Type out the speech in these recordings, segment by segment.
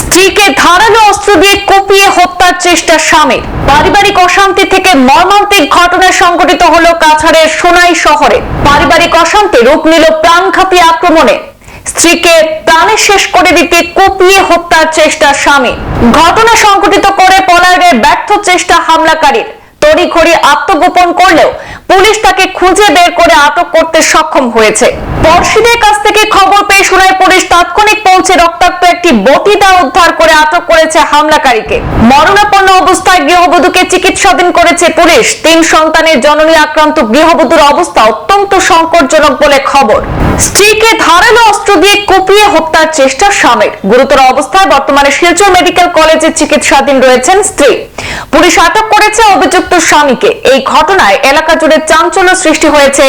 স্ত্রীকে ধারালো অস্ত্র দিয়ে কুপিয়ে হত্যার চেষ্টা পারিবারিক অশান্তি থেকে মর্মান্তিক ঘটনা সংঘটিত হলো কাছাড়ের সোনাই শহরে। পারিবারিক অশান্তি রূপ নিল প্রাণঘাতী আক্রমণে। স্ত্রীকে প্রাণে শেষ করে দিতে কুপিয়ে হত্যার চেষ্টা স্বামী ঘটনা সংঘটিত করে পলায়নের ব্যর্থ চেষ্টা হামলাকারীর। তড়িঘড়ি আত্মগোপন করলেও পুলিশ তাকে খুঁজে বের করে আটক করতে সক্ষম হয়েছে। পড়শিদের কাছ থেকে খবর পেয়ে শোনায় পুলিশ তাৎক্ষণিক পৌঁছে রক্তাক্ত একটি বটিটা উদ্ধার করে আটক করেছে হামলাকারীকে। মরণাপন্ন অবস্থায় গৃহবধূকে চিকিৎসাধীন করেছে পুলিশ। তিন সন্তানের জননী আক্রান্ত গৃহবধূর অবস্থা অত্যন্ত সংকটজনক বলে খবর। স্ত্রীকে ধারালো অস্ত্র দিয়ে কুপিয়ে হত্যার চেষ্টা স্বামীর। গুরুতর অবস্থায় বর্তমানে শিলচর মেডিকেল কলেজে চিকিৎসাধীন রয়েছেন স্ত্রী। পুলিশ আটক করেছে অভিযুক্ত স্বামীকে। এই ঘটনায় এলাকা জুড়ে চাঞ্চল্য সৃষ্টি হয়েছে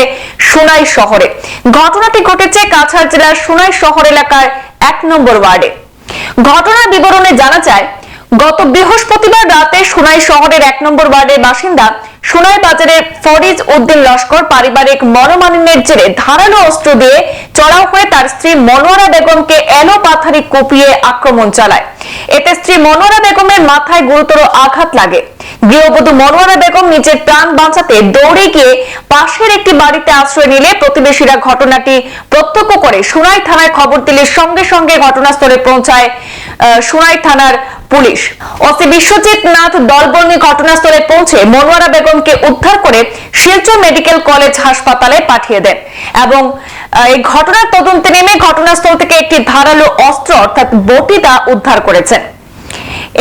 সুনাই শহরে। ঘটনাটি ঘটেছে কাছাড় জেলার সোনাই শহর এলাকার এক নম্বর ওয়ার্ডে। ঘটনা বিবরণে জানা যায়, গত বৃহস্পতিবার রাতে সোনাই শহরের এক নম্বর ওয়ার্ডের বাসিন্দা সুনাই বাজারের ফরিজ উদ্দিন লস্কর পারিবারিক মনোমালিন্যের জেরে ধারালো অস্ত্র দিয়ে চড়াও হয়ে তার স্ত্রী মনোয়ারা বেগমকে এলো পাথারি কুপিয়ে আক্রমণ চালায়। এতে স্ত্রী মনোয়ারা বেগমের মাথায় গুরুতর আঘাত লাগে। গৃহবধূ মনোয়ারা বেগম নিজের প্রাণ বাঁচাতে দৌড়ে গিয়ে পাশের একটি বাড়িতে আশ্রয় নিলে প্রতিবেশীরা ঘটনাটি প্রত্যক্ষ করে। সোনাই থানায় খবর দিলে সঙ্গে সঙ্গে ঘটনাস্থলে পৌঁছায় সুনাই থানার পুলিশ। ওসি বিশ্বজিৎ নাথ দলবর্ণী ঘটনাস্থলে পৌঁছে মনোয়ারা বেগমকে উদ্ধার করে শিলচর মেডিকেল কলেজ হাসপাতালে পাঠিয়ে দেন এবং এই ঘটনার তদন্তে নেমে ঘটনাস্থল থেকে একটি ধারালো অস্ত্র অর্থাৎ বটিটা উদ্ধার করেছেন।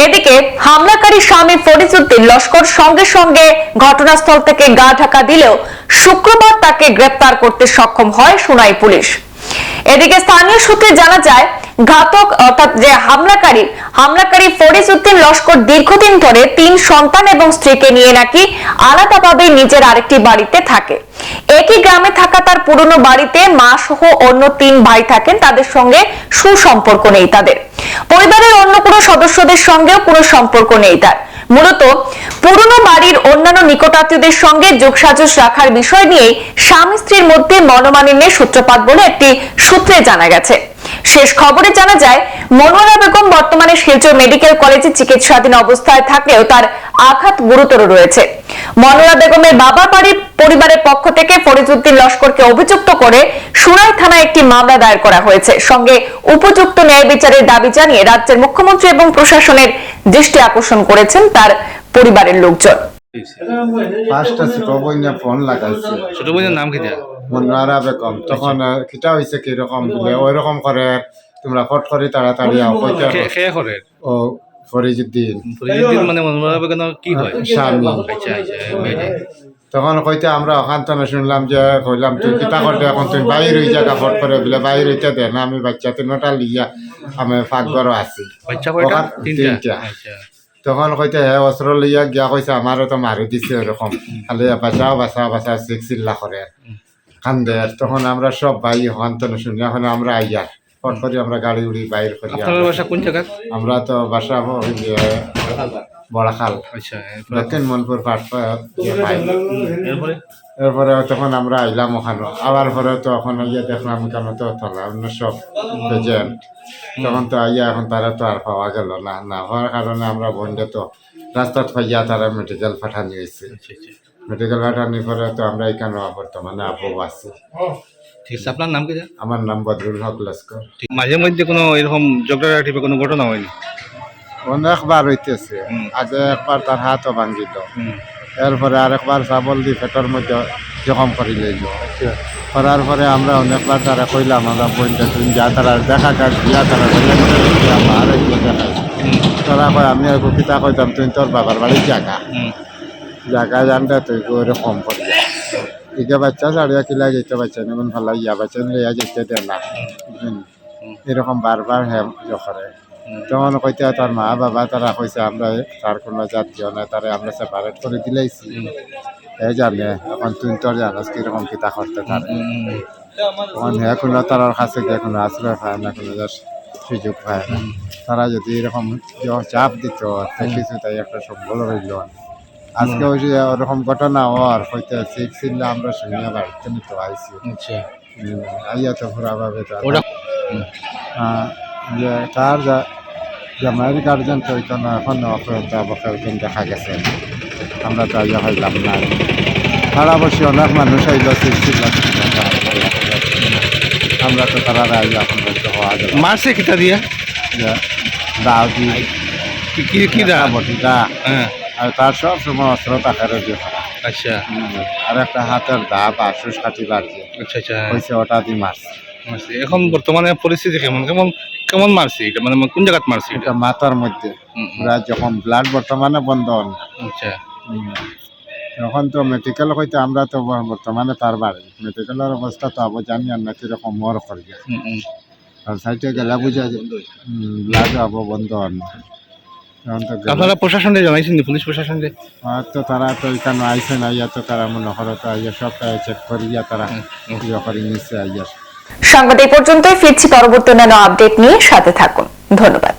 এদিকে হামলাকারী স্বামী ফরিজউদ্দিন লস্কর সঙ্গে সঙ্গে ঘটনাস্থল থেকে গা ঢাকা দিলেও শুক্রবার তাকে গ্রেপ্তার করতে সক্ষম হয় সুনাই পুলিশ। এদিকে স্থানীয় সূত্রে জানা যায় ঘাতক, অর্থাৎ যে হামলাকারী হামলাকারী ফরিজ উদ্দিন লস্কর দীর্ঘদিন ধরে তিন সন্তান এবং স্ত্রীকে নিয়ে নাকি আলাদাভাবে নিজের আরেকটি বাড়িতে থাকে। একই গ্রামে থাকা তার পুরনো বাড়িতে মা সহ অন্য তিন ভাই থাকেন, তাদের সঙ্গে সুসম্পর্ক নেই তাদের। পরিবারের অন্য কোনো সদস্যদের সঙ্গেও কোনো সম্পর্ক নেই তার। মূলত পুরনো বাড়ির অন্যান্য নিকটাত্মীয়দের সঙ্গে যোগসাজশ রাখার বিষয় নিয়ে স্বামী স্ত্রীর মধ্যে মনোমালিন্যের সূত্রপাত বলে একটি সূত্রে জানা গেছে। শেষ খবরে জানা যায় মনোয়ারা বেগম বর্তমানে শিলচর মেডিকেল কলেজে চিকিৎসাধীন অবস্থায় থাকলেও তার আঘাত গুরুতর রয়েছে। মনোয়ারা বেগমের বাবার বাড়ির পরিবারের পক্ষ থেকে ফরিজউদ্দিন লস্করকে অভিযুক্ত করে সুরাই থানায় একটি মামলা দায়ের করা হয়েছে। সঙ্গে উপযুক্ত ন্যায় বিচারের দাবি জানিয়ে রাজ্যের মুখ্যমন্ত্রী এবং প্রশাসনের দৃষ্টি আকর্ষণ করেছেন তার পরিবারের লোকজন। ফোন লাগাইছে। ছোট বোনের নাম কি দেয়া মনোয়ারা বেগম তখন কিটা হয়েছে কীরকম বলে ওই রকম করে তোমরা ফট করে তাড়াতাড়ি আও কইতে ও ফরিজুদ্দিন ফরিদুদ্দিন মানে মনোরা বেগম কি হয়? স্বামী আচ্ছা আচ্ছা তখন কইতে আমরা ওখান শুনলাম যে কইলাম তুই কিতা করতে এখন? তুই বাইর হয়ে জায়গা ফট করে বলে বাইর হইতে দে না আমি বাচ্চা তিনটা লিয়া আমি পাকঘর আছি। বাচ্চা কয়টা? তিনটা। আচ্ছা। তখন কইতে হে অস্ত্র লইয়া গিয়া কইছে আমারও তো মারি দিছে ওরকম খালি বাঁচাও বাঁচাও বাঁচাও চিল্লা করে কান্দে আর তখন আমরা সব ভাই থেকে শুনি এখন আমরা আইয়া ফট করে আমরা গাড়ি উড়ি বাইর করি বাসা কোন জায়গা আমরা তো বাসা বড়াখাল। আচ্ছা দক্ষিণ মনপুর পাট এরপরে? এরপরে তখন আমরা আইলাম ওখানে। আবার পরে তো এখন আইয়া দেখলাম কেন তো অন্য সব তখন তো আইয়া এখন তারা তো আর পাওয়া গেল না না হওয়ার কারণে আমরা বন্ধে তো রাস্তাত পাইয়া তারা মেডিকেল পাঠানি হয়েছে আচ্ছা আচ্ছা। মেডিকেল পাঠানি পরে তো আমরা এখানে বর্তমানে আপু আছি। ঠিক আছে আপনার নাম কি আমার নাম বদরুল হক লস্কর। মাঝে মধ্যে কোনো এরকম ঝগড়াঝাটি বা কোনো ঘটনা হয়নি? অনেকবার হইতেছে। আগে একবার তার হাতও ভাঙ্গিল। হুম। এরপরে আরেকবার চাবল দি পেটের মধ্যে জখম করে লইল আচ্ছা। করার পরে আমরা অনেকবার তারা কইলাম আমরা বইনটা তুমি যা তারা দেখা কাজ দিয়া তারা আমার দেখা তারা কয় আমি আর কিতা কইতাম তুই তোর বাবার বাড়ির জায়গা জায়গা জানতে তুই ওরে কম করি ইকে বাচ্চা ছাড়িয়া কিলা যেতে বাচ্চা এমন ভালো ইয়া বাচ্চা লইয়া যেতে দে না। এরকম বারবার হ্যাঁ করে। তখন কইতে তার মা বাবা তারা কইছে, আমরা তার কোনো জাতীয় না তারা আমরা সেপারেট করে দিলাইছি। এ জানে, এখন তুই তোর জানাস কীরকম কিতা করতে পারে। তখন হ্যাঁ কোনো তার কাছে গিয়ে কোনো আশ্রয় পায় না, কোনো সুযোগ পায় না। তারা যদি এরকম চাপ দিত কিছু তাই একটা সম্বল হইল আজকে ওই যে ওরকম ঘটনা হওয়ার হইতে সিক ছিল্লা আমরা শুনিয়া বাড়িতে নিতে আইছি আচ্ছা। আইয়া তো ঘুরা ভাবে তো যে তার যা জামাইয়ের গার্জেন তো ওইখানে এখন অবকাশন দেখা গেছে। আমরা তো আইয়া হইলাম না। সারা বসে অনেক মানুষ আইল সৃষ্টি আমরা তো তারা আইয়া এখন হয়তো হওয়া যাবে মারছে কিতা দিয়া? দাও দি কি- কি কি দা হ্যাঁ। আর তার সব সময় অস্ত্র টাকার দিয়ে আচ্ছা। আর একটা হাতের দাব আশুষ কাটি বাড়ছে। আচ্ছা আচ্ছা। হয়েছে ওটা দিয়ে মারছে। মারছে। এখন বর্তমানে পরিস্থিতি কেমন? কেমন কেমন মারছি এটা? মানে কোন জায়গাত মারছি এটা? মাথার মধ্যে। পুরা যখন ব্লাড বর্তমানে বন্ধ হল। আচ্ছা। এখন তো মেডিকেল হইতে আমরা তো বর্তমানে তার বাড়ি। মেডিকেলের অবস্থা তো আবো জানি আর না কীরকম মর হুম। আর সাইডে গেলে বুঝা যায় ব্লাড আবো বন্ধ হল না। এখন তো গেলে- আপনারা প্রশাসনে জানাইছেন পুলিশ প্রশাসনে আর তো তারা তো এখানে আইসে না ইয়া তো তারা মনে করো তো আইয়া সব চেক করিয়া তারা। ইয়ে করে নিচ্ছে আইয়া। সংবাদ এই পর্যন্তই ফিরছি পরবর্তী অন্যান্য আপডেট নিয়ে সাথে থাকুন। ধন্যবাদ।